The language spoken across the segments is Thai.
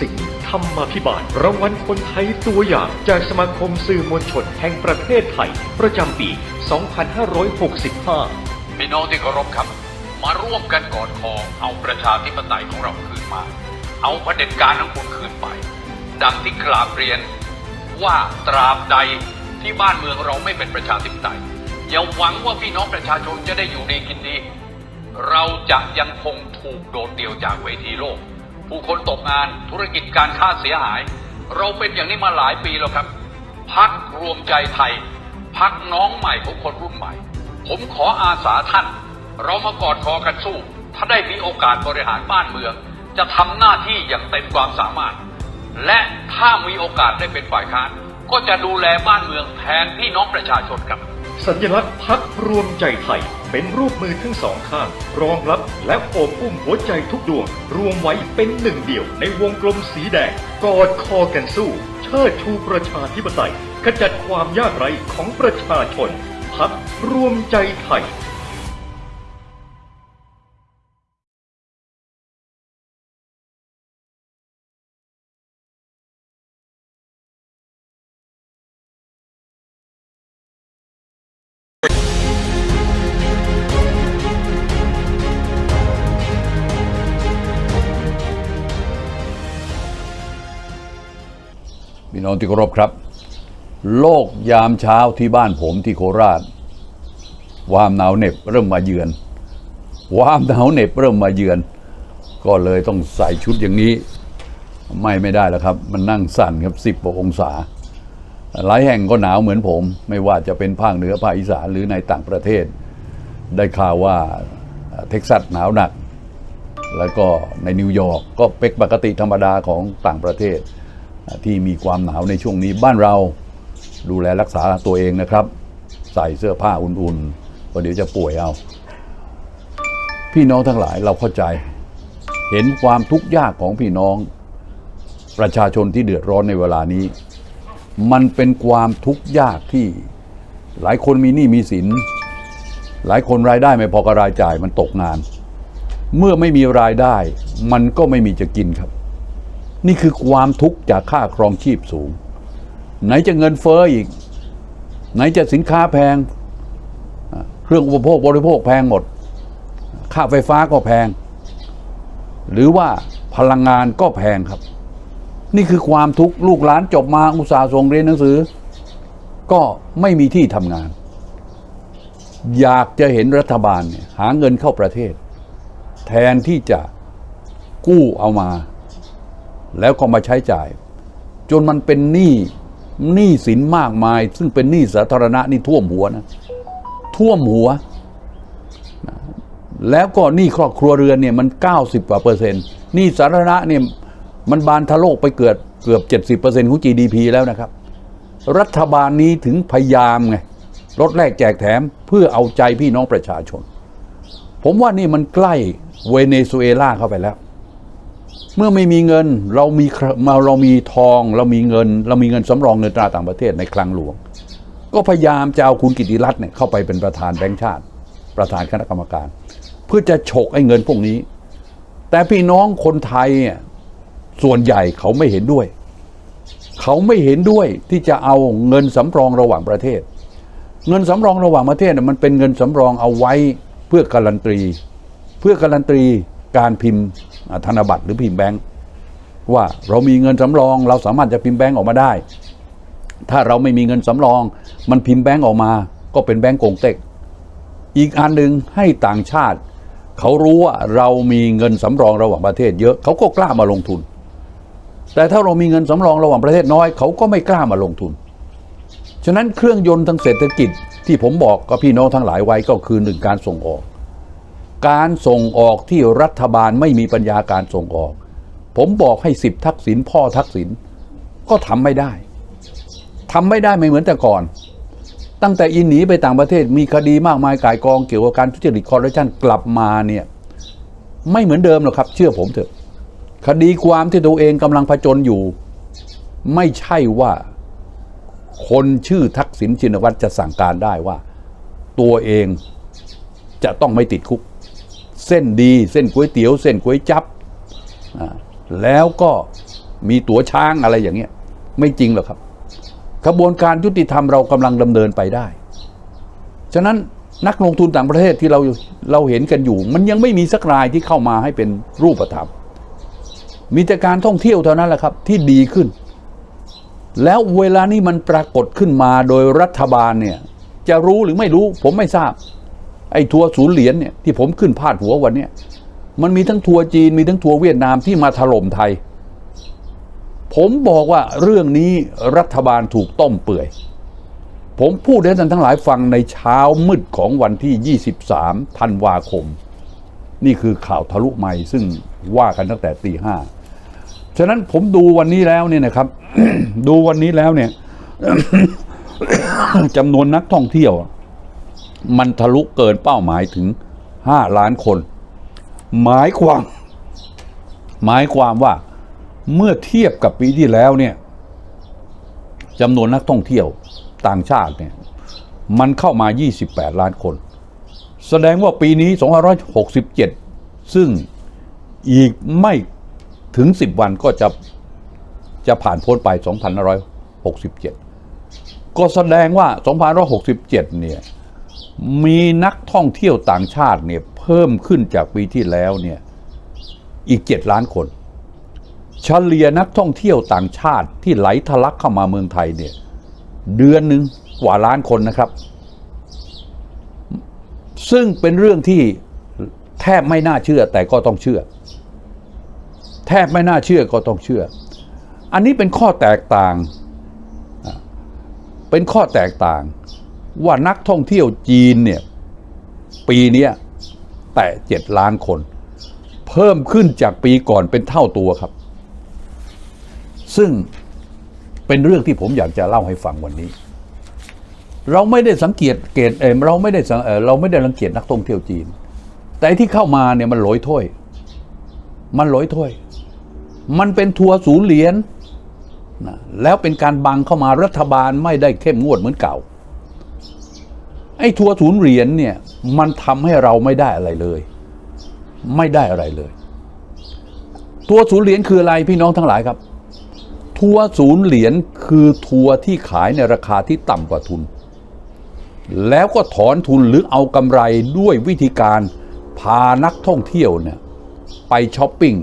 สิงห์ธรรมาภิบาลรางวัลคนไทยตัวอย่างจากสมาคมสื่อมวลชนแห่งประเทศไทย ประจำปี 2565พี่น้องที่เคารพครับ มาร่วมกันกอดคอเอาประชาธิปไตยของเราคืนมา เอาเผด็จการของคุณคืนไป ดังที่กราบเรียนว่าตราบใดที่บ้านเมืองเราไม่เป็นประชาธิปไตย อย่าหวังว่าพี่น้องประชาชนจะได้อยู่ดีกินดี เราจะยังคงถูกโดดเดี่ยวจากเวทีโลก ผู้คนตกงานธุรกิจการค้าเสียหาย เราเป็นอย่างนี้มาหลายปีแล้วครับ พักรวมใจไทย พักน้องใหม่ของคนรุ่นใหม่ ผมขออาสาท่าน เรามากอดคอกันสู้ ถ้าได้มีโอกาสบริหารบ้านเมือง จะทำหน้าที่อย่างเต็มความสามารถ และถ้ามีโอกาสได้เป็นฝ่ายค้านก็จะดูแลบ้านเมืองแทนพี่น้องประชาชนครับ สัญลักษณ์พักรวมใจไทย เป็นรูปมือทั้งสองข้าง รองรับและโอบอุ้มหัวใจทุกดวง รวมไว้เป็นหนึ่งเดียวในวงกลมสีแดง กอดคอกันสู้ เชิดชูประชาธิปไตยขจัดความยากไร้ของประชาชนพักรวมใจไทย น้องที่เคารพครับ โลกยามเช้าที่บ้านผมที่โคราชความหนาวเหน็บเริ่มมาเยือนความหนาวเหน็บเริ่มมาเยือน ก็เลยต้องใส่ชุดอย่างนี้ ไม่ไม่ได้แล้วครับ มันนั่งสั่นครับสิบกว่าองศา หลายแห่งก็หนาวเหมือนผม ไม่ว่าจะเป็นภาคเหนือภาคอีสานหรือในต่างประเทศ ได้ข่าวว่าเท็กซัสหนาวหนัก แล้วก็ในนิวยอร์กก็เป็นปกติธรรมดาของต่างประเทศ ที่มีความหนาวในช่วงนี้บ้านเราดูแลรักษาตัวเองนะครับ ใส่เสื้อผ้าอุ่นๆเพราะเดี๋ยวจะป่วยเอา พี่น้องทั้งหลายเราเข้าใจ เห็นความทุกข์ยากของพี่น้อง ประชาชนที่เดือดร้อนในเวลานี้ มันเป็นความทุกข์ยากที่หลายคนมีหนี้มีสิน หลายคนรายได้ไม่พอกับรายจ่ายมันตกงาน เมื่อไม่มีรายได้ มันก็ไม่มีจะกินครับ นี่คือความทุกข์จากค่าครองชีพสูง ไหนจะเงินเฟ้ออีก ไหนจะสินค้าแพง เครื่องอุปโภคบริโภคแพงหมด ค่าไฟฟ้าก็แพง หรือว่าพลังงานก็แพงครับ นี่คือความทุกข์ลูกหลานจบมาอุตสาห์ส่งเรียนหนังสือ ก็ไม่มีที่ทำงาน อยากจะเห็นรัฐบาลเนี่ยหาเงินเข้าประเทศ แทนที่จะกู้เอามา แล้วก็มาใช้จ่าย จนมันเป็นหนี้หนี้สินมากมาย ซึ่งเป็นหนี้สาธารณะนี่ท่วมหัวนะท่วมหัว แล้วก็หนี้ครอบครัวเรือนเนี่ยมัน 90กว่าเปอร์เซ็นต์หนี้สาธารณะเนี่ยมันบานทะโลกไปเกือบเกือบ 70เปอร์เซ็นต์ของ GDP แล้วนะครับ รัฐบาลนี้ถึงพยายามไงลดแลกแจกแถมเพื่อเอาใจพี่น้องประชาชน ผมว่านี่มันใกล้เวเนซุเอลาเข้าไปแล้ว เมื่อไม่มีเงินเรามีมาเรามีทอง เรามีเงิน เรามีเงินสำรองเงินตราต่างประเทศในคลังหลวง ก็พยายามจะเอาคุณกิติรัตน์เนี่ยเข้าไปเป็นประธานแบงก์ชาติ ประธานคณะกรรมการ เพื่อจะฉกไอ้เงินพวกนี้ แต่พี่น้องคนไทยเนี่ยส่วนใหญ่เขาไม่เห็นด้วย เขาไม่เห็นด้วยที่จะเอาเงินสำรองระหว่างประเทศ เงินสำรองระหว่างประเทศเนี่ยมันเป็นเงินสำรองเอาไว้เพื่อการันตีเพื่อการันตีการพิมพ์ ธนบัตรหรือพิมพ์แบงค์ว่าเรามีเงินสำรอง เราสามารถจะพิมพ์แบงค์ออกมาได้ ถ้าเราไม่มีเงินสำรอง มันพิมพ์แบงค์ออกมา ก็เป็นแบงค์กงเต็ก อีกอันหนึ่งให้ต่างชาติ เขารู้ว่าเรามีเงินสำรองระหว่างประเทศ เยอะเขาก็กล้ามาลงทุน แต่ถ้าเรามีเงินสำรองระหว่างประเทศน้อย เขาก็ไม่กล้ามาลงทุน ฉะนั้นเครื่องยนต์ทางเศรษฐกิจที่ผมบอกกับพี่น้องทั้งหลายไว้ก็คือหนึ่งการส่งออก การส่งออกที่รัฐบาลไม่มีปัญญาการส่งออก ผมบอกให้สิบทักษิณพ่อทักษิณก็ทำไม่ได้ทำไม่ได้ไม่เหมือนแต่ก่อน ตั้งแต่อินหนีไปต่างประเทศมีคดีมากมายกายกองเกี่ยวกับการทุจริตคอร์รัปชันกลับมาเนี่ยไม่เหมือนเดิมหรอกครับ เชื่อผมเถอะ คดีความที่ตัวเองกำลังผจญอยู่ ไม่ใช่ว่าคนชื่อทักษิณชินวัตรจะสั่งการได้ว่า ตัวเองจะต้องไม่ติดคุก เส้นดี เส้นก๋วยเตี๋ยว เส้นก๋วยจับแล้วก็มีตั๋วช้างอะไรอย่างเงี้ยไม่จริงหรอกครับกระบวนการยุติธรรมเรากำลังดำเนินไปได้ ฉะนั้นนักลงทุนต่างประเทศที่เราเราเห็นกันอยู่ มันยังไม่มีสักรายที่เข้ามาให้เป็นรูปธรรม มีแต่การท่องเที่ยวเท่านั้นแหละครับ ที่ดีขึ้น แล้วเวลานี้มันปรากฏขึ้นมาโดยรัฐบาลเนี่ยจะรู้หรือไม่รู้ผมไม่ทราบ ไอ้ทัวร์ศูนย์เหรียญเนี่ยที่ผมขึ้นพาดหัววันเนี้ยมันมีทั้งทัวร์จีนมีทั้งทัวร์เวียดนามที่มาถล่มไทย ผมบอกว่าเรื่องนี้รัฐบาลถูกต้มเปื่อย ผมพูดให้ท่านทั้งหลายฟังในเช้ามืดของวันที่ 23 ธันวาคม นี่คือข่าวทะลุใหม่ซึ่งว่ากันตั้งแต่ตีห้าฉะนั้นผมดูวันนี้แล้วเนี่ยนะครับ ดูวันนี้แล้วเนี่ยจำนวนนักท่องเที่ยว มันทะลุเกินเป้าหมายถึง 5 ล้านคน หมายความ หมายความว่าเมื่อเทียบกับปีที่แล้วเนี่ยจำนวนนักท่องเที่ยวต่างชาติเนี่ยมันเข้ามา 28 ล้านคน แสดงว่าปีนี้ 2567 ซึ่งอีกไม่ถึง 10 วันก็จะจะผ่านพ้นไป 2567 ก็แสดงว่า 2567 เนี่ย มีนักท่องเที่ยวต่างชาติเนี่ยเพิ่มขึ้นจากปีที่แล้วเนี่ยอีก 7 ล้านคนเฉลี่ยนักท่องเที่ยวต่างชาติที่ไหลทะลักเข้ามาเมืองไทยเนี่ยเดือนหนึ่งกว่าล้านคนนะครับ ซึ่งเป็นเรื่องที่แทบไม่น่าเชื่อแต่ก็ต้องเชื่อ แทบไม่น่าเชื่อก็ต้องเชื่อ อันนี้เป็นข้อแตกต่าง เป็นข้อแตกต่าง ว่านักท่องเที่ยวจีนเนี่ยปีนี้แตะเจ็ดล้านคน เพิ่มขึ้นจากปีก่อนเป็นเท่าตัวครับ ซึ่งเป็นเรื่องที่ผมอยากจะเล่าให้ฟังวันนี้ เราไม่ได้สังเกตเกตเออเราไม่ได้เราไม่ได้รังเกียจนักท่องเที่ยวจีน แต่ที่เข้ามาเนี่ยมันลอยถ้วย มันลอยถ้วย มันเป็นทัวร์ศูนย์เหรียญนะแล้วเป็นการบังเข้ามารัฐบาลไม่ได้เข้มงวดเหมือนเก่า ไอ้ทัวร์ศูนย์เหรียญเนี่ยมันทำให้เราไม่ได้อะไรเลย ไม่ได้อะไรเลย ทัวร์ศูนย์เหรียญคืออะไรพี่น้องทั้งหลายครับ ทัวร์ศูนย์เหรียญคือทัวร์ที่ขายในราคาที่ต่ำกว่าทุน แล้วก็ถอนทุนหรือเอากำไรด้วยวิธีการพานักท่องเที่ยวเนี่ยไปช้อปปิ้ง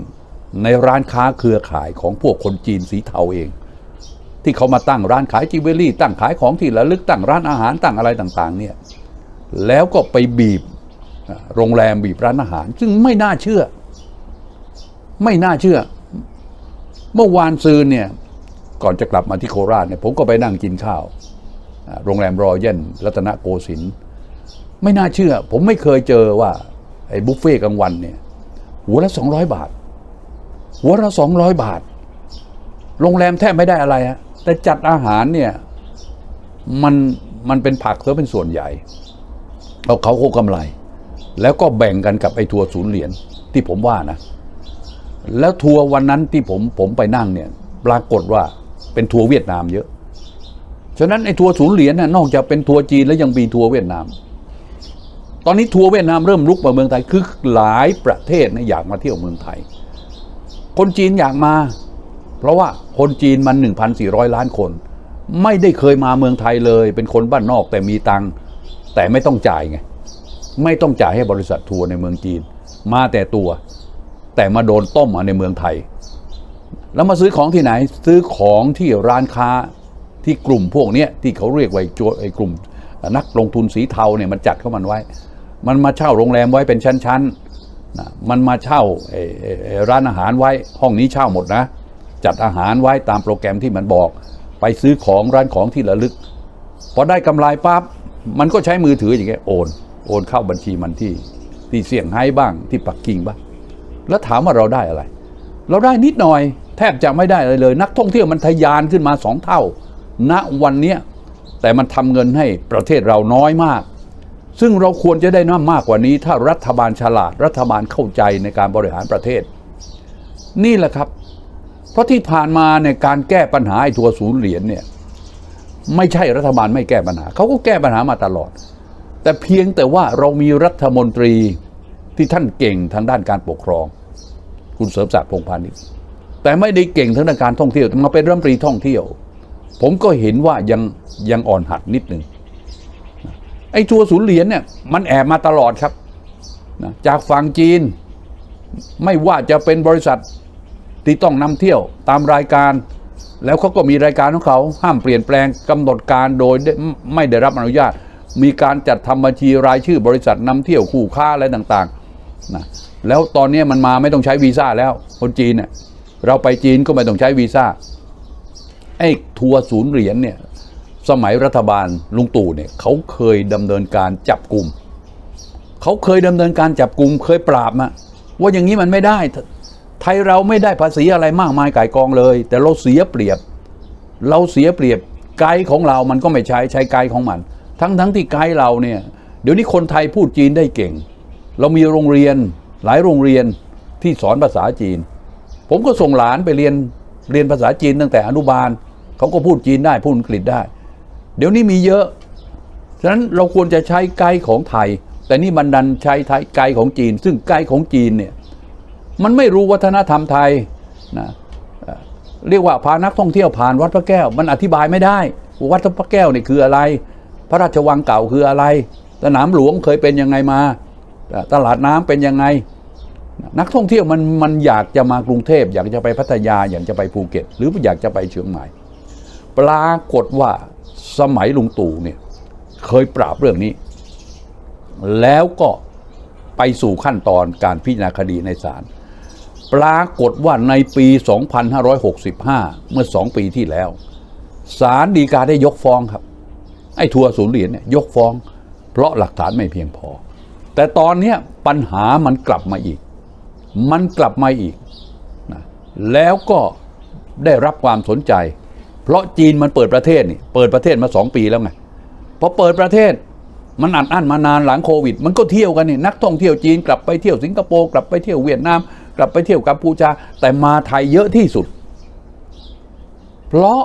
ในร้านค้าเครือข่ายของพวกคนจีนสีเทาเอง ที่เขามาตั้งร้านขายจิวเวลรี่ ตั้งขายของที่ระลึกตั้งร้านอาหารตั้งอะไรต่างๆเนี่ยแล้วก็ไปบีบโรงแรมบีบร้านอาหาร ซึ่งไม่น่าเชื่อ ไม่น่าเชื่อ เมื่อวานซืนเนี่ยก่อนจะกลับมาที่โคราชเนี่ยผมก็ไปนั่งกินข้าว โรงแรมรอยัลรัตนโกสินทร์ไม่น่าเชื่อ ผมไม่เคยเจอว่าไอ้บุฟเฟ่กลางวันเนี่ยหัวละสองร้อยบาท หัวละสองร้อยบาท โรงแรมแทบไม่ได้อะไรฮะ แต่จัดอาหารเนี่ยมันมันเป็นผักเสียเป็นส่วนใหญ่เอาเขาโคกำไร แล้วก็แบ่งกันกับไอ้ทัวร์ศูนย์เหรียญที่ผมว่านะ แล้วทัวร์วันนั้นที่ผมผมไปนั่งเนี่ย ปรากฏว่าเป็นทัวร์เวียดนามเยอะ ฉะนั้นไอ้ทัวร์ศูนย์เหรียญน่ะนอกจากเป็นทัวร์จีนแล้วยังมีทัวร์เวียดนาม ตอนนี้ทัวร์เวียดนามเริ่มลุกมาเมืองไทยคือหลายประเทศนะอยากมาเที่ยวเมืองไทย คนจีนอยากมา เพราะว่าคนจีนมัน 1,400 ล้านคน ไม่ได้เคยมาเมืองไทยเลย เป็นคนบ้านนอกแต่มีตังค์แต่ไม่ต้องจ่ายไง ไม่ต้องจ่ายให้บริษัททัวร์ในเมืองจีน มาแต่ตัว แต่มาโดนต้มมาในเมืองไทย แล้วมาซื้อของที่ไหนซื้อของที่ร้านค้าที่กลุ่มพวกเนี้ยที่เขาเรียกว่าไอ้จไอ้กลุ่ม นักลงทุนสีเทาเนี่ยมันจัดเข้ามันไว้ มันมาเช่าโรงแรมไว้เป็นชั้นๆนะมันมาเช่าร้านอาหารไว้ห้องนี้เช่าหมดนะ จัดอาหารไว้ตามโปรแกรมที่มันบอก ไปซื้อของร้านของที่ระลึก พอได้กำไรปั๊บมันก็ใช้มือถืออย่างเงี้ยโอน โอนเข้าบัญชีมันที่ ที่เสี่ยงไฮ้บ้างที่ปักกิ่งบ้างแล้วถามว่าเราได้อะไร เราได้นิดหน่อย แทบจะไม่ได้อะไรเลย นักท่องเที่ยวมันทะยานขึ้นมาสองเท่า ณวันเนี้ยแต่มันทำเงินให้ประเทศเราน้อยมาก ซึ่งเราควรจะได้น้ามากกว่านี้ ถ้ารัฐบาลฉลาด รัฐบาลเข้าใจในการบริหารประเทศ นี่แหละครับ ราะที่ผ่านมาในการแก้ปัญหาไอ้ทัวร์ศูนย์เหรียญเนี่ยไม่ใช่รัฐบาลไม่แก้ปัญหาเขาก็แก้ปัญหามาตลอด แต่เพียงแต่ว่าเรามีรัฐมนตรีที่ท่านเก่งทางด้านการปกครอง คุณเสริมศักดิ์พงพาณิชย์แต่ไม่ได้เก่งทางด้านการท่องเที่ยวมาเป็นรัฐมนตรีท่องเที่ยว ผมก็เห็นว่ายังยังอ่อนหัดนิดหนึ่งไอ้ทัวร์ศูนย์เหรียญเนี่ยมันแอบมาตลอดครับนะจากฝั่งจีนไม่ว่าจะเป็นบริษัท ที่ต้องนำเที่ยวตามรายการ แล้วเขาก็มีรายการของเขาห้ามเปลี่ยนแปลงกำหนดการโดยไม่ได้รับอนุญาต มีการจัดทำบัญชีรายชื่อบริษัทนำเที่ยวคู่ค้าอะไรต่างๆนะแล้วตอนนี้มันมาไม่ต้องใช้วีซ่าแล้วคนจีนเนี่ยเราไปจีนก็ไม่ต้องใช้วีซ่าไอ้ทัวร์ศูนย์เหรียญเนี่ยสมัยรัฐบาลลุงตู่เนี่ยเขาเคยดำเนินการจับกลุ่มเขาเคยดำเนินการจับกลุ่มเคยปราบมาว่าอย่างนี้มันไม่ได้ ไทยเราไม่ได้ภาษีอะไรมากมายก่ายกองเลย แต่เราเสียเปรียบ เราเสียเปรียบไกด์ของเรามันก็ไม่ใช้ใช้ไกด์ของมัน ทั้งทั้งที่ไกด์เราเนี่ยเดี๋ยวนี้คนไทยพูดจีนได้เก่ง เรามีโรงเรียนหลายโรงเรียนที่สอนภาษาจีน ผมก็ส่งหลานไปเรียนเรียนภาษาจีนตั้งแต่อนุบาลเขาก็พูดจีนได้พูดอังกฤษได้ เดี๋ยวนี้มีเยอะฉะนั้นเราควรจะใช้ไกด์ของไทย แต่นี่มันดันใช้ไทยไกด์ของจีน ซึ่งไกด์ของจีนเนี่ย มันไม่รู้วัฒนธรรมไทยนะเรียกว่าพานักท่องเที่ยวผ่านวัดพระแก้ว มันอธิบายไม่ได้ วัดพระแก้วนี่คืออะไร พระราชวังเก่าคืออะไร สนามหลวงเคยเป็นยังไงมา ตลาดน้ำเป็นยังไง นักท่องเที่ยวมันมันอยากจะมากรุงเทพ อยากจะไปพัทยาอยากจะไปภูเก็ต หรืออยากจะไปเชียงใหม่ ปรากฏว่าสมัยลุงตู่เนี่ยเคยปราบเรื่องนี้ แล้วก็ไปสู่ขั้นตอนการพิจารณาคดีในศาล ปรากฏว่าในปี 2565 เมื่อสองปีที่แล้วศาลฎีกาได้ยกฟ้องครับ ไอ้ทัวร์ศูนย์เหรียญเนี่ยยกฟ้อง เพราะหลักฐานไม่เพียงพอ แต่ตอนนี้ปัญหามันกลับมาอีก มันกลับมาอีกนะแล้วก็ได้รับความสนใจ เพราะจีนมันเปิดประเทศนี่เปิดประเทศมาสองปีแล้วไงพอเปิดประเทศมันอัดอั้นมานานหลังโควิด มันก็เที่ยวกันนี่นักท่องเที่ยวจีนกลับไปเที่ยวสิงคโปร์กลับไปเที่ยวเวียดนาม กลับไปเที่ยวกัมพูชา แต่มาไทยเยอะที่สุด เพราะ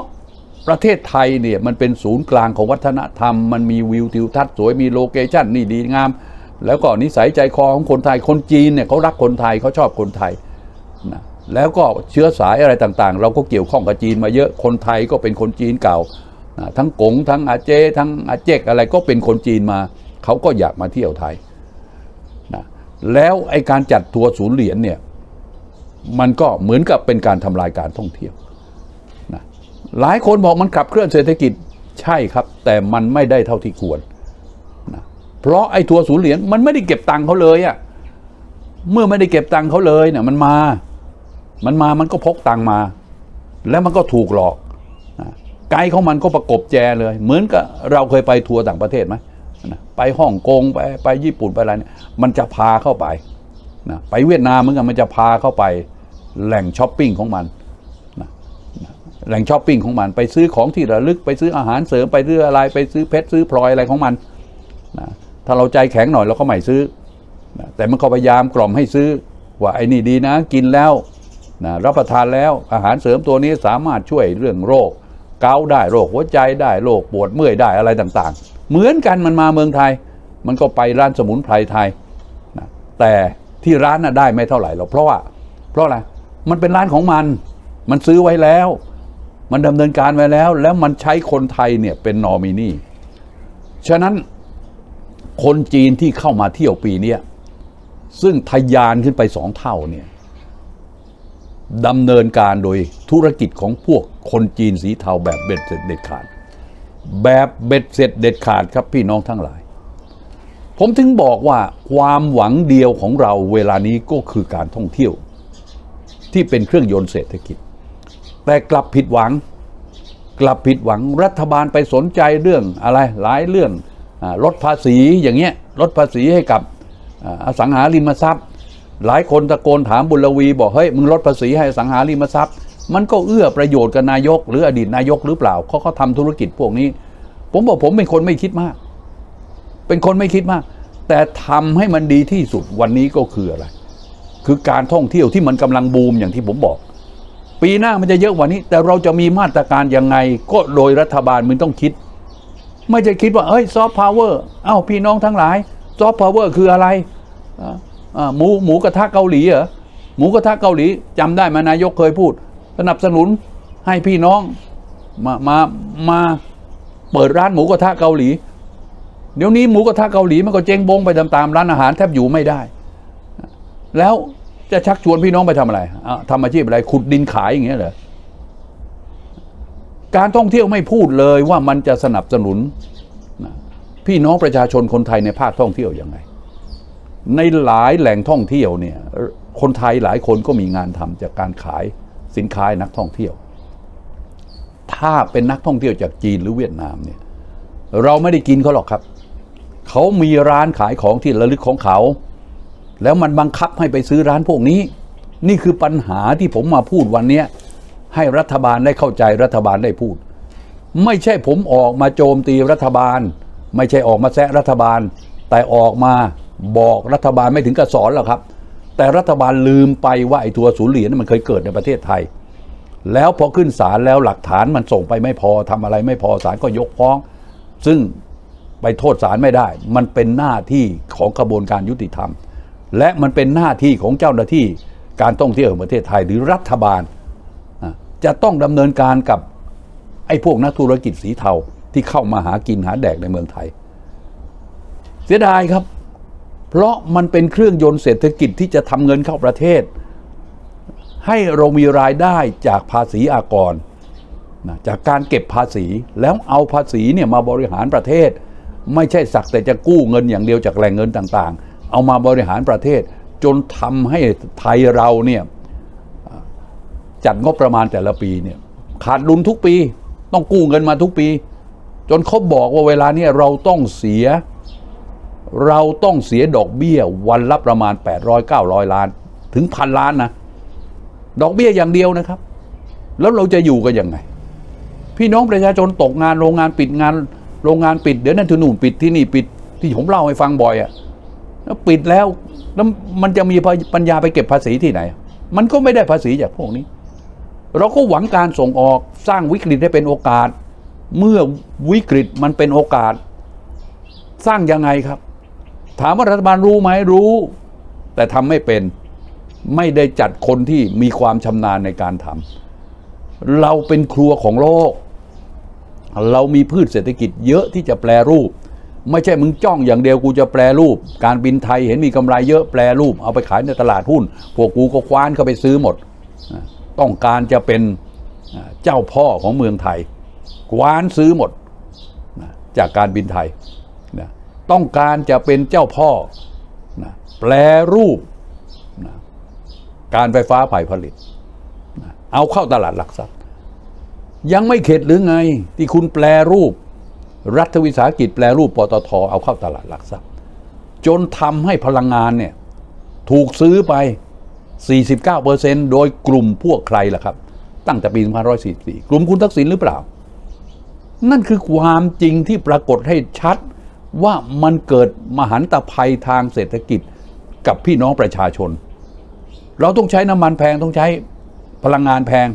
ประเทศไทยเนี่ยมันเป็นศูนย์กลางของวัฒนธรรม มันมีวิวทิวทัศน์สวยมีโลเคชั่นนี่ดีงาม แล้วก็นิสัยใจคอของคนไทยคนจีนเนี่ยเขารักคนไทยเขาชอบคนไทยนะแล้วก็เชื้อสายอะไรต่างๆ เราก็เกี่ยวข้องกับจีนมาเยอะคนไทยก็เป็นคนจีนเก่านะทั้งกงทั้งอาเจ ทั้งอาเจกอะไรก็เป็นคนจีนมา เขาก็อยากมาเที่ยวไทยนะแล้วไอการจัดทัวร์ศูนย์เหรียญเนี่ย มันก็เหมือนกับเป็นการทำลายการท่องเที่ยวนะหลายคนบอกมันขับเคลื่อนเศรษฐกิจใช่ครับ แต่มันไม่ได้เท่าที่ควรนะเพราะไอ้ทัวร์ศูนย์เหรียญมันไม่ได้เก็บตังค์เขาเลยอะเมื่อไม่ได้เก็บตังค์เขาเลยเนี่ยมันมา มันมามันก็พกตังค์มา แล้วมันก็ถูกหลอกนะไกด์ของมันก็ประกบแจเลย เหมือนกับเราเคยไปทัวร์ต่างประเทศไหมนะไปฮ่องกงไปไปญี่ปุ่นไปอะไรเนี่ยมันจะพาเข้าไป นะไปเวียดนามเหมือนกันมันจะพาเข้าไปแหล่งช้อปปิ้งของมันนะแหล่งช้อปปิ้งของมัน ไปซื้อของที่ระลึกไปซื้ออาหารเสริมไปซื้ออะไรไปซื้อเพชรซื้อพลอยอะไรของมันนะถ้าเราใจแข็งหน่อยเราก็ไม่ซื้อนะแต่มันก็พยายามกล่อมให้ซื้อ ว่าไอ้นี่ดีนะ กินแล้วนะรับประทานแล้วอาหารเสริมตัวนี้สามารถช่วยเรื่องโรค เกาได้โรคหัวใจได้โรคปวดเมื่อยได้อะไรต่างๆ เหมือนกันมันมาเมืองไทย มันก็ไปร้านสมุนไพรไทยนะแต่ ที่ร้านน่ะได้ไม่เท่าไหร่หรอกเพราะว่า เพราะอะไรมันเป็นร้านของมัน มันซื้อไว้แล้ว มันดำเนินการไว้แล้ว แล้วมันใช้คนไทยเนี่ยเป็นนอมินีฉะนั้นคนจีนที่เข้ามาเที่ยวปีเนี้ซึ่งทะยานขึ้นไปสองเท่าเนี่ยดำเนินการโดยธุรกิจของพวกคนจีนสีเทาแบบเบ็ดเสร็จเด็ดขาด แบบเบ็ดเสร็จเด็ดขาดครับพี่น้องทั้งหลาย ผมถึงบอกว่าความหวังเดียวของเราเวลานี้ก็คือการท่องเที่ยว ที่เป็นเครื่องยนต์เศรษฐกิจ แต่กลับผิดหวัง กลับผิดหวังรัฐบาลไปสนใจเรื่องอะไรหลายเรื่องอลดภาษีอย่างเงี้ยลดภาษีให้กับอสังหาริมทรัพย์ หลายคนตะโกนถามบุญลวีบอกเฮ้ยมึงลดภาษีให้อสังหาริมทรัพย์ มันก็เอื้อประโยชน์กับนายก หรืออดีตนายกหรือเปล่าเขาเขาทำธุรกิจพวกนี้ ผมบอกผมเป็นคนไม่คิดมาก เป็นคนไม่คิดมาก แต่ทำให้มันดีที่สุดวันนี้ก็คืออะไร คือการท่องเที่ยวที่มันกำลังบูมอย่างที่ผมบอก ปีหน้ามันจะเยอะกว่านี้ แต่เราจะมีมาตรการยังไง ก็โดยรัฐบาลมึงต้องคิด ไม่ใช่คิดว่าเอ้ยซอฟต์พาวเวอร์เอ้าพี่น้องทั้งหลายซอฟต์พาวเวอร์คืออะไรหมูหมูกระทะเกาหลีเหรอหมูกระทะเกาหลีจำได้ไหมนายกเคยพูด สนับสนุนให้พี่น้องมามามาเปิดร้านหมูกระทะเกาหลี เดี๋ยวนี้หมูกระทะเกาหลีมันก็เจ๊งบงไปตามๆร้านอาหารแทบอยู่ไม่ได้ แล้วจะชักชวนพี่น้องไปทำอะไรทำอาชีพอะไร ขุดดินขายอย่างเงี้ยเหรอ การท่องเที่ยวไม่พูดเลยว่ามันจะสนับสนุน พี่น้องประชาชนคนไทยในภาคท่องเที่ยวยังไง ในหลายแหล่งท่องเที่ยวเนี่ย คนไทยหลายคนก็มีงานทำจากการขายสินค้านักท่องเที่ยว ถ้าเป็นนักท่องเที่ยวจากจีนหรือเวียดนามเนี่ย เราไม่ได้กินเขาหรอกครับ เขามีร้านขายของที่ระลึกของเขา แล้วมันบังคับให้ไปซื้อร้านพวกนี้ นี่คือปัญหาที่ผมมาพูดวันนี้ให้รัฐบาลได้เข้าใจรัฐบาลได้พูด ไม่ใช่ผมออกมาโจมตีรัฐบาล ไม่ใช่ออกมาแซะรัฐบาล แต่ออกมาบอกรัฐบาลไม่ถึงกับสอนหรอกครับ แต่รัฐบาลลืมไปว่าไอ้ทัวร์ศูนย์เหรียญนั้นมันเคยเกิดในประเทศไทย แล้วพอขึ้นศาลแล้วหลักฐานมันส่งไปไม่พอทำอะไรไม่พอศาลก็ยกฟ้อง ซึ่ง ไปโทษศาลไม่ได้ มันเป็นหน้าที่ของกระบวนการยุติธรรม และมันเป็นหน้าที่ของเจ้าหน้าที่การท่องเที่ยวแห่งประเทศไทยหรือรัฐบาล จะต้องดำเนินการกับไอ้พวกนักธุรกิจสีเทาที่เข้ามาหากินหาแดกในเมืองไทย เสียดายครับ เพราะมันเป็นเครื่องยนต์เศรษฐกิจที่จะทำเงินเข้าประเทศ ให้เรามีรายได้จากภาษีอากร จากการเก็บภาษีแล้วเอาภาษีเนี่ยมาบริหารประเทศ ไม่ใช่สักแต่จะกู้เงินอย่างเดียวจากแหล่งเงินต่างๆ เอามาบริหารประเทศ จนทำให้ไทยเราเนี่ยจัดงบประมาณแต่ละปีเนี่ยขาดดุลทุกปี ต้องกู้เงินมาทุกปี จนเขาบอกว่าเวลาเนี้เราต้องเสีย เราต้องเสียดอกเบี้ยวันละประมาณ 800 900 ล้าน ถึงพันล้านนะดอกเบี้ยอย่างเดียวนะครับ แล้วเราจะอยู่กันยังไง พี่น้องประชาชนตกงานโรงงานปิดงาน โรงงานปิดเดี๋ยวนั่นที่นู่นปิดที่นี่ปิดที่ผมเล่าให้ฟังบ่อยอะแล้วปิดแล้วแล้วมันจะมีปัญญาไปเก็บภาษีที่ไหน มันก็ไม่ได้ภาษีจากพวกนี้ เราก็หวังการส่งออกสร้างวิกฤตให้เป็นโอกาส เมื่อวิกฤตมันเป็นโอกาส สร้างยังไงครับ ถามว่ารัฐบาลรู้ไหมรู้ แต่ทำไม่เป็นไม่ได้จัดคนที่มีความชำนาญในการทำเราเป็นครัวของโลก เรามีพืชเศรษฐกิจเยอะที่จะแปลรูป ไม่ใช่มึงจ้องอย่างเดียวกูจะแปลรูป การบินไทยเห็นมีกำไรเยอะแปลรูป เอาไปขายในตลาดหุ้น พวกกูก็คว้านเข้าไปซื้อหมด ต้องการจะเป็นเจ้าพ่อของเมืองไทยคว้านซื้อหมดจากการบินไทยต้องการจะเป็นเจ้าพ่อแปลรูป การไฟฟ้าฝ่ายผลิต เอาเข้าตลาดหลักทรัพย์ ยังไม่เข็ดหรือไง ที่คุณแปลรูป รัฐวิสาหกิจแปลรูปปตทเอาเข้าตลาดหลักทรัพย์ จนทำให้พลังงานเนี่ยถูกซื้อไป 49%โดยกลุ่มพวกใครล่ะครับ ตั้งแต่ปี 2544 กลุ่มคุณทักษิณหรือเปล่า นั่นคือความจริงที่ปรากฏให้ชัดว่ามันเกิดมหันตภัยทางเศรษฐกิจกับพี่น้องประชาชน เราต้องใช้น้ำมันแพงต้องใช้พลังงานแพง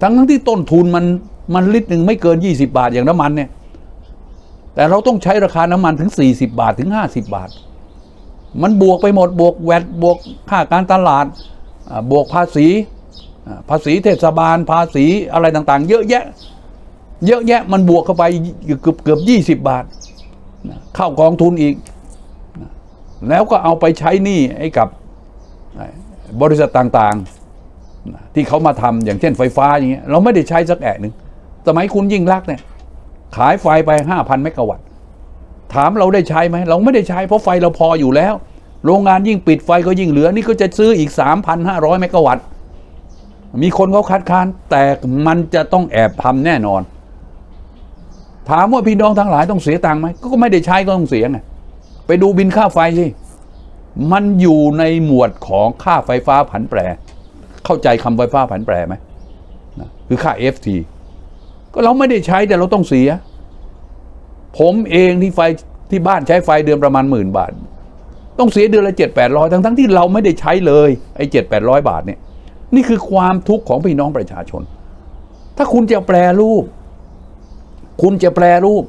ทั้งทั้งที่ต้นทุนมันมันลิตรหนึ่งไม่เกิน 20 บาทอย่างน้ำมันเนี่ย แต่เราต้องใช้ราคาน้ำมันถึง 40 บาทถึง 50 บาท มันบวกไปหมดบวกแวดบวกค่าการตลาดบวกภาษี ภาษีเทศบาล ภาษีอะไรต่างๆ เยอะแยะ เยอะแยะมันบวกเข้าไปเกือบเกือบยี่สิบบาท เข้ากองทุนอีก แล้วก็เอาไปใช้หนี้ให้กับบริษัทต่างๆ ที่เขามาทำอย่างเช่นไฟฟ้าอย่างเงี้ยเราไม่ได้ใช้สักแอะหนึ่งสมัยคุณยิ่งรักเนี่ยขายไฟไปห้าพันเมกะวัตต์ถามเราได้ใช้ไหมเราไม่ได้ใช้เพราะไฟเราพออยู่แล้ว โรงงานยิ่งปิดไฟก็ยิ่งเหลือ นี่ก็จะซื้ออีก 3,500 เมกะวัตต์มีคนเขาคัดค้านแต่มันจะต้องแอบทำแน่นอน ถามว่าพี่น้องทั้งหลายต้องเสียตังค์ไหมก็ไม่ได้ใช้ก็ต้องเสียไงไปดูบินค่าไฟสิมันอยู่ในหมวดของค่าไฟฟ้าผันแปร เข้าใจคำไฟฟ้าผันแปรไหมคือค่า FT ก็เราไม่ได้ใช้แต่เราต้องเสีย ผมเองที่ไฟที่บ้านใช้ไฟเดือนประมาณหมื่นบาท ต้องเสียเดือนละเจ็ดแปดร้อยทั้งทั้งที่เราไม่ได้ใช้เลยไอ้เจ็ดแปดร้อยบาทเนี่ยนี่คือความทุกข์ของพี่น้องประชาชน ถ้าคุณจะแปลรูป คุณจะแปลรูป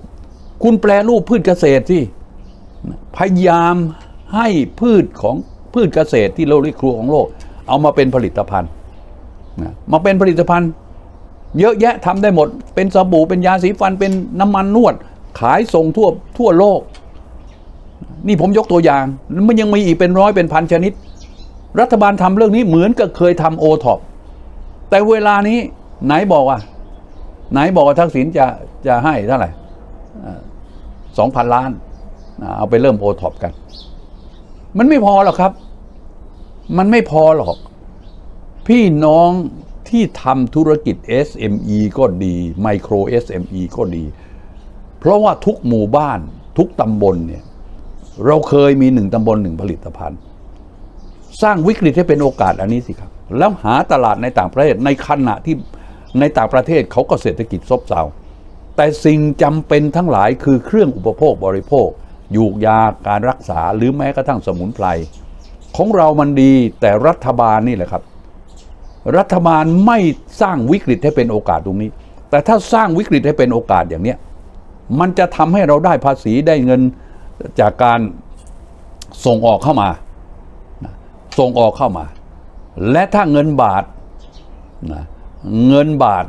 คุณแปลรูปพืชเกษตรสิพยายามให้พืชของพืชเกษตรที่เราเรียกครัวของโลก เอามาเป็นผลิตภัณฑ์นะมาเป็นผลิตภัณฑ์ เยอะแยะทำได้หมด เป็นสบู่เป็นยาสีฟันเป็นน้ำมันนวด ขายส่งทั่วทั่วโลก นี่ผมยกตัวอย่าง มันยังมีอีกเป็นร้อยเป็นพันชนิด รัฐบาลทำเรื่องนี้เหมือนกับเคยทำโอท็อปแต่เวลานี้ไหนบอกว่า ไหนบอกว่าทักษิณจะจะให้เท่าไหร่สองพันล้าน เอาไปเริ่มโอท็อปกัน มันไม่พอหรอกครับ มันไม่พอหรอก พี่น้องที่ทำธุรกิจ SME ก็ดีไมโคร SME ก็ดี เพราะว่าทุกหมู่บ้านทุกตำบลเนี่ยเราเคยมีหนึ่งตำบลหนึ่งผลิตภัณฑ์ สร้างวิกฤตให้เป็นโอกาสอันนี้สิครับ แล้วหาตลาดในต่างประเทศในขณะที่ในต่างประเทศเขาก็เศรษฐกิจซบเซาแต่สิ่งจำเป็นทั้งหลายคือเครื่องอุปโภคบริโภค ยูกยาการรักษาหรือแม้กระทั่งสมุนไพร ของเรามันดีแต่รัฐบาลนี่แหละครับ รัฐบาลไม่สร้างวิกฤตให้เป็นโอกาสตรงนี้ แต่ถ้าสร้างวิกฤตให้เป็นโอกาสอย่างเนี้ยมันจะทำให้เราได้ภาษีได้เงินจากการส่งออกเข้ามาส่งออกเข้ามา และถ้าเงินบาทนะเงินบาท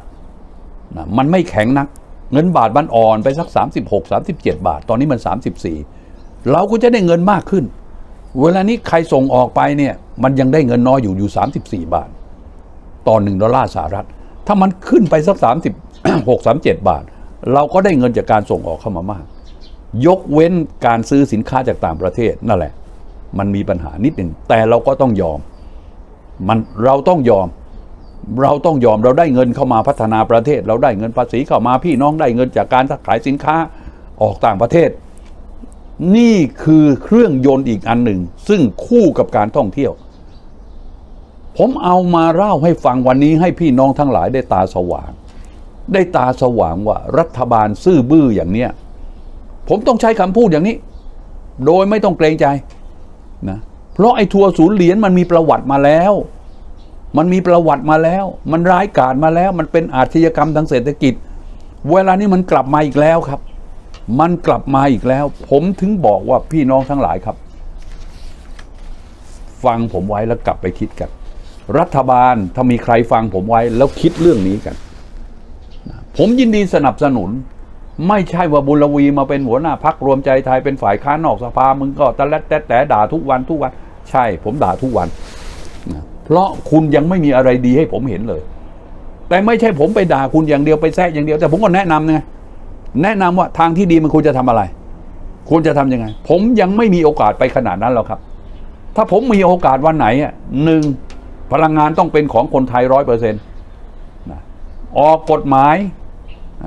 นะมันไม่แข็งนัก เงินบาทมันอ่อนไปสัก 36 37 บาท ตอนนี้มัน 34 เราก็จะได้เงินมากขึ้น เวลานี้ใครส่งออกไปเนี่ยมันยังได้เงินน้อยอยู่อยู่ 34 บาท ต่อหนึ่งดอลลาร์สหรัฐ ถ้ามันขึ้นไปสักสามสิบหกสามเจ็ดบาท เราก็ได้เงินจากการส่งออกเข้ามามาก ยกเว้นการซื้อสินค้าจากต่างประเทศนั่นแหละ มันมีปัญหานิดหนึ่งแต่เราก็ต้องยอมมันเราต้องยอมเราต้องยอมเราได้เงินเข้ามาพัฒนาประเทศ เราได้เงินภาษีเข้ามาพี่น้องได้เงินจากการขายสินค้าออกต่างประเทศ นี่คือเครื่องยนต์อีกอันหนึ่ง ซึ่งคู่กับการท่องเที่ยว ผมเอามาเล่าให้ฟังวันนี้ให้พี่น้องทั้งหลายได้ตาสว่าง ได้ตาสว่างว่ารัฐบาลซื่อบื้ออย่างเนี้ยผมต้องใช้คำพูดอย่างนี้ โดยไม่ต้องเกรงใจนะเพราะไอ้ทัวร์ศูนย์เหรียญมันมีประวัติมาแล้ว มันมีประวัติมาแล้ว มันร้ายกาจมาแล้ว มันเป็นอาชญากรรมทางเศรษฐกิจ เวลานี้มันกลับมาอีกแล้วครับ มันกลับมาอีกแล้ว ผมถึงบอกว่าพี่น้องทั้งหลายครับ ฟังผมไว้แล้วกลับไปคิดกัน รัฐบาลถ้ามีใครฟังผมไว้แล้วคิดเรื่องนี้กัน ผมยินดีสนับสนุน ไม่ใช่ว่าบุญวีมาเป็นหัวหน้าพักรวมใจไทยเป็นฝ่ายค้านนอกสภามึงก็ตะแลดแต่แต่ด่าทุกวันทุกวัน ใช่ ผมด่าทุกวัน เพราะคุณยังไม่มีอะไรดีให้ผมเห็นเลย แต่ไม่ใช่ผมไปด่าคุณอย่างเดียวไปแซะอย่างเดียว แต่ผมก็แนะนำไง แนะนำว่าทางที่ดีมันควรจะทำอะไร ควรจะทำยังไง ผมยังไม่มีโอกาสไปขนาดนั้นหรอกครับ ถ้าผมมีโอกาสวันไหนอะหนึ่งพลังงานต้องเป็นของคนไทยร้อยเปอร์เซ็นต์ออกกฎหมายอ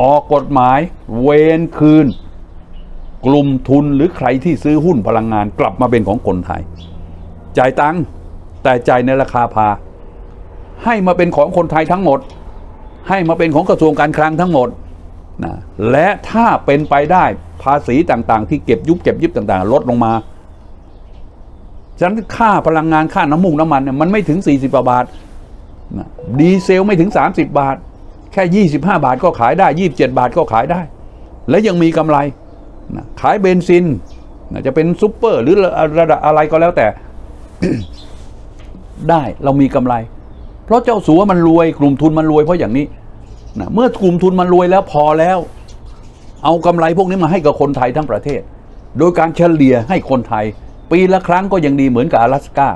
ออกกฎหมาย เวนคืน กลุ่มทุนหรือใครที่ซื้อหุ้นพลังงานกลับมาเป็นของคนไทย จ่ายตังค์แต่จ่ายในราคาพา ให้มาเป็นของคนไทยทั้งหมด ให้มาเป็นของกระทรวงการคลังทั้งหมด นะและถ้าเป็นไปได้ภาษีต่างๆ ที่เก็บยุบเก็บยิบต่างๆ ลดลงมาฉะนั้นค่าพลังงานค่าน้ำมูกน้ำมันเนี่ยมันไม่ถึง 40บาทนะดีเซลไม่ถึง 30 บาท แค่ 25 บาทก็ขายได้ 27 บาทก็ขายได้ และยังมีกำไรนะขายเบนซินนะจะเป็นซุปเปอร์หรือระดับอะไรก็แล้วแต่ ได้เรามีกำไร เพราะเจ้าสัวมันรวยกลุ่มทุนมันรวยเพราะอย่างนี้ นะเมื่อกลุ่มทุนมันรวยแล้วพอแล้ว เอากำไรพวกนี้มาให้กับคนไทยทั้งประเทศ โดยการเฉลี่ยให้คนไทย ปีละครั้งก็ยังดีเหมือนกับอลาสกา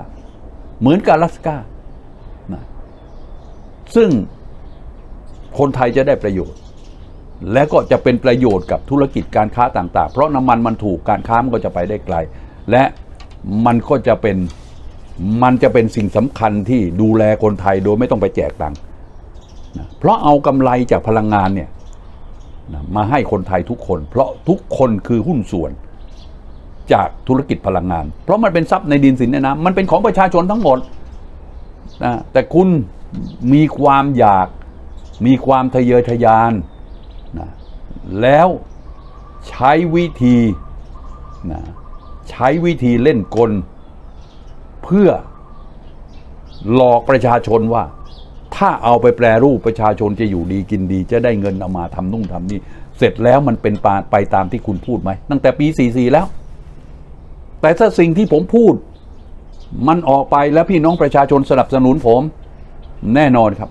เหมือนกับอลาสกานะซึ่งคนไทยจะได้ประโยชน์ และก็จะเป็นประโยชน์กับธุรกิจการค้าต่าง ๆ เพราะน้ำมันมันถูกการค้ามันก็จะไปได้ไกล และมันก็จะเป็นมันจะเป็นสิ่งสำคัญที่ดูแลคนไทยโดยไม่ต้องไปแจกตังค์ เพราะเอากำไรจากพลังงานเนี่ยนะมาให้คนไทยทุกคน เพราะทุกคนคือหุ้นส่วนจากธุรกิจพลังงาน เพราะมันเป็นทรัพย์ในดินสินในน้ำมันเป็นของประชาชนทั้งหมดนะแต่คุณมีความอยากมีความทะเยอทะยานนะแล้วใช้วิธีนะใช้วิธีเล่นกล เพื่อหลอกประชาชนว่า ถ้าเอาไปแปรรูปประชาชนจะอยู่ดีกินดี จะได้เงินเอามาทำนู่นทำนี่ เสร็จแล้วมันเป็นปาไปตามที่คุณพูดไหมตั้งแต่ปี44แล้ว แต่ถ้าสิ่งที่ผมพูด มันออกไปแล้วพี่น้องประชาชนสนับสนุนผม แน่นอนครับ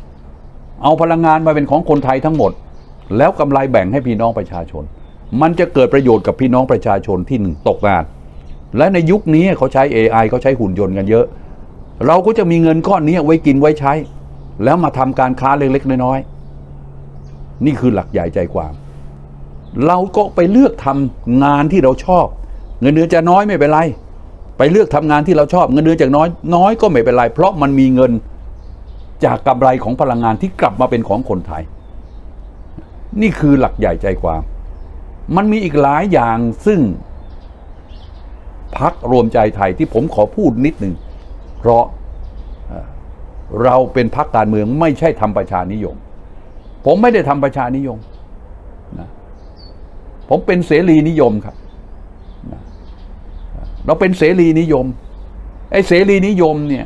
เอาพลังงานมาเป็นของคนไทยทั้งหมด แล้วกำไรแบ่งให้พี่น้องประชาชน มันจะเกิดประโยชน์กับพี่น้องประชาชนที่หนึ่งตกงานและในยุคนี้เขาใช้ AI เขาใช้หุ่นยนต์กันเยอะ เราก็จะมีเงินก้อนนี้ไว้กินไว้ใช้ แล้วมาทำการค้าเล็กๆน้อยๆนี่คือหลักใหญ่ใจความ เราก็ไปเลือกทำงานที่เราชอบ เงินเดือนจะน้อยไม่เป็นไร ไปเลือกทำงานที่เราชอบ เงินเดือนจากน้อยน้อยก็ไม่เป็นไร เพราะมันมีเงินจากกำไรของพลังงานที่กลับมาเป็นของคนไทย นี่คือหลักใหญ่ใจความ มันมีอีกหลายอย่างซึ่งพักรวมใจไทยที่ผมขอพูดนิดหนึ่งเพราะ เราเป็นพักการเมืองไม่ใช่ทำประชานิยม ผมไม่ได้ทำประชานิยมนะผมเป็นเสรีนิยมครับนะเราเป็นเสรีนิยมไอ้เสรีนิยมเนี่ย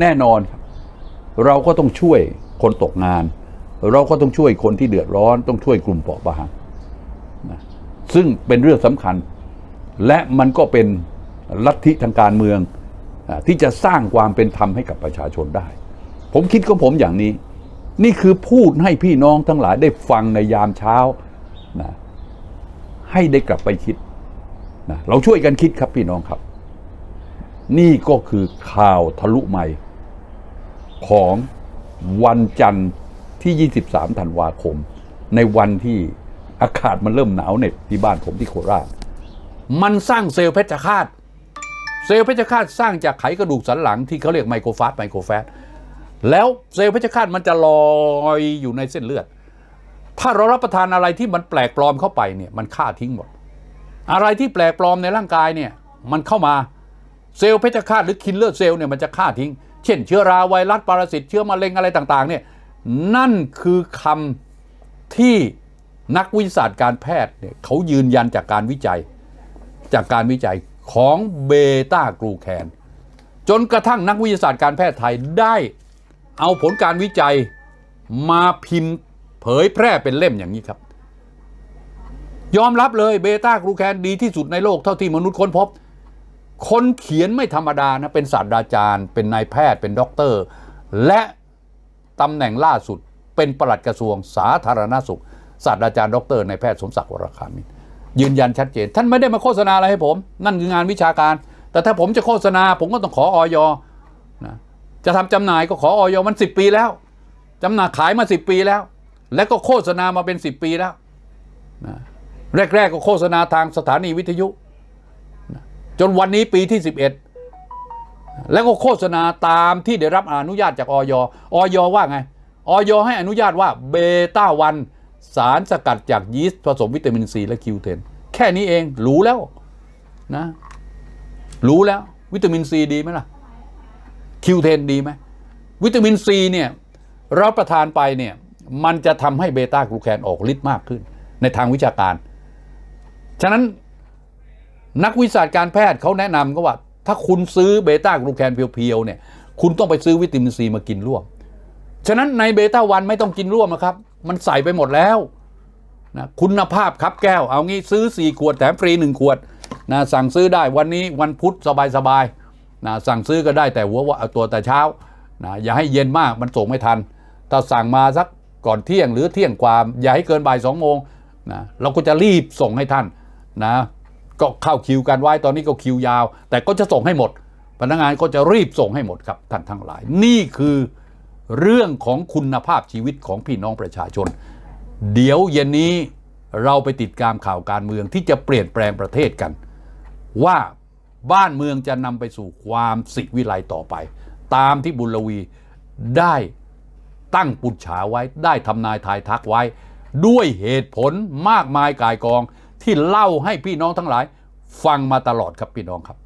แน่นอนครับ เราก็ต้องช่วยคนตกงาน เราก็ต้องช่วยคนที่เดือดร้อน ต้องช่วยกลุ่มเปราะบางนะซึ่งเป็นเรื่องสำคัญ และมันก็เป็นลัทธิทางการเมืองที่จะสร้างความเป็นธรรมให้กับประชาชนได้ ผมคิดของผมอย่างนี้ นี่คือพูดให้พี่น้องทั้งหลายได้ฟังในยามเช้านะให้ได้กลับไปคิดนะเราช่วยกันคิดครับพี่น้องครับ นี่ก็คือข่าวทะลุใหม่ ของวันจันทร์ที่ 23 ธันวาคม ในวันที่อากาศมันเริ่มหนาวเหน็บที่บ้านผมที่โคราช มันสร้างเซลล์เพชฌฆาต เซลล์เพชฌฆาตสร้างจากไขกระดูกสันหลังที่เขาเรียกไมโครฟาสไมโครแฟต แล้วเซลล์เพชฌฆาตมันจะลอยอยู่ในเส้นเลือด ถ้าเรารับประทานอะไรที่มันแปลกปลอมเข้าไปเนี่ยมันฆ่าทิ้งหมด อะไรที่แปลกปลอมในร่างกายเนี่ยมันเข้ามาเซลล์เพชฌฆาตหรือคินเลอร์เซลล์เนี่ยมันจะฆ่าทิ้ง เช่น เชื้อราไวรัสปรสิตเชื้อมะเร็งอะไรต่างๆเนี่ยนั่นคือคำที่นักวิทยาศาสตร์การแพทย์เนี่ยเขายืนยันจากการวิจัย จากการวิจัยของเบต้ากลูแคน จนกระทั่งนักวิทยาศาสตร์การแพทย์ไทยได้ เอาผลการวิจัยมาพิมพ์เผยแพร่เป็นเล่มอย่างนี้ครับ ยอมรับเลยเบต้ากลูแคนดีที่สุดในโลกเท่าที่มนุษย์ค้นพบ คนเขียนไม่ธรรมดานะเป็นศาสตราจารย์ เป็นนายแพทย์เป็นด็อกเตอร์ และตำแหน่งล่าสุดเป็นปลัดกระทรวงสาธารณสุขศาสตราจารย์ด็อกเตอร์นายแพทย์สมศักดิ์วรคามินยืนยันชัดเจน ท่านไม่ได้มาโฆษณาอะไรให้ผม นั่นคืองานวิชาการ แต่ถ้าผมจะโฆษณาผมก็ต้องขอออยนะ จะทำจำหน่ายก็ขอออยมันสิปีแล้วจำหน่ายขายมาสิปีแล้ว และก็โฆษณามาเป็นสิปีแล้วนะแรก ๆ ก็โฆษณาทางสถานีวิทยุนะจนวันนี้ปีที่ 11 แล้วก็โฆษณาตามที่ได้รับอนุญาตจากออยออยว่าไงออยให้อนุญาตว่าเบต้าวันสารสกัดจากยีสต์ผสมวิตามินซีและคิวเทนแค่นี้เอง รู้แล้วนะ รู้แล้ววิตามินซีดีไหมล่ะ คิวเทนดีไหมวิตามินซีเนี่ยรับประทานไปเนี่ยมันจะทำให้เบต้ากลูแคนออกฤทธิ์มากขึ้น ในทางวิชาการ ฉะนั้นนักวิชาการแพทย์เขาแนะนำก็ว่า ถ้าคุณซื้อเบต้ากลูแคนเพียวๆเนี่ยคุณต้องไปซื้อวิตามินซีมากินร่วม ฉะนั้นในเบต้าวันไม่ต้องกินร่วมนะครับ มันใส่ไปหมดแล้วนะคุณภาพครับแก้ว เอางี้ซื้อ 4 ขวดแถมฟรี 1 ขวดนะสั่งซื้อได้วันนี้วันพุธสบายๆ นะสั่งซื้อก็ได้แต่หัวว่าเอาตัวแต่เช้านะอย่าให้เย็นมากมันส่งไม่ทัน ถ้าสั่งมาสักก่อนเที่ยงหรือเที่ยงกว่าอย่าให้เกินบ่ายสองโมงนะเราก็จะรีบส่งให้ท่านนะก็เข้าคิวกันไว้ตอนนี้ก็คิวยาว แต่ก็จะส่งให้หมด พนักงานก็จะรีบส่งให้หมดครับท่านทั้งหลาย นี่คือเรื่องของคุณภาพชีวิตของพี่น้องประชาชน เดี๋ยวเย็นนี้เราไปติดตามข่าวการเมืองที่จะเปลี่ยนแปลงประเทศกัน ว่า บ้านเมืองจะนำไปสู่ความสิวิไลต่อไป ตามที่บุญลวีได้ตั้งปุจฉาไว้ได้ทำนายทายทักไว้ ด้วยเหตุผลมากมายกายกองที่เล่าให้พี่น้องทั้งหลาย ฟังมาตลอดครับพี่น้องครับ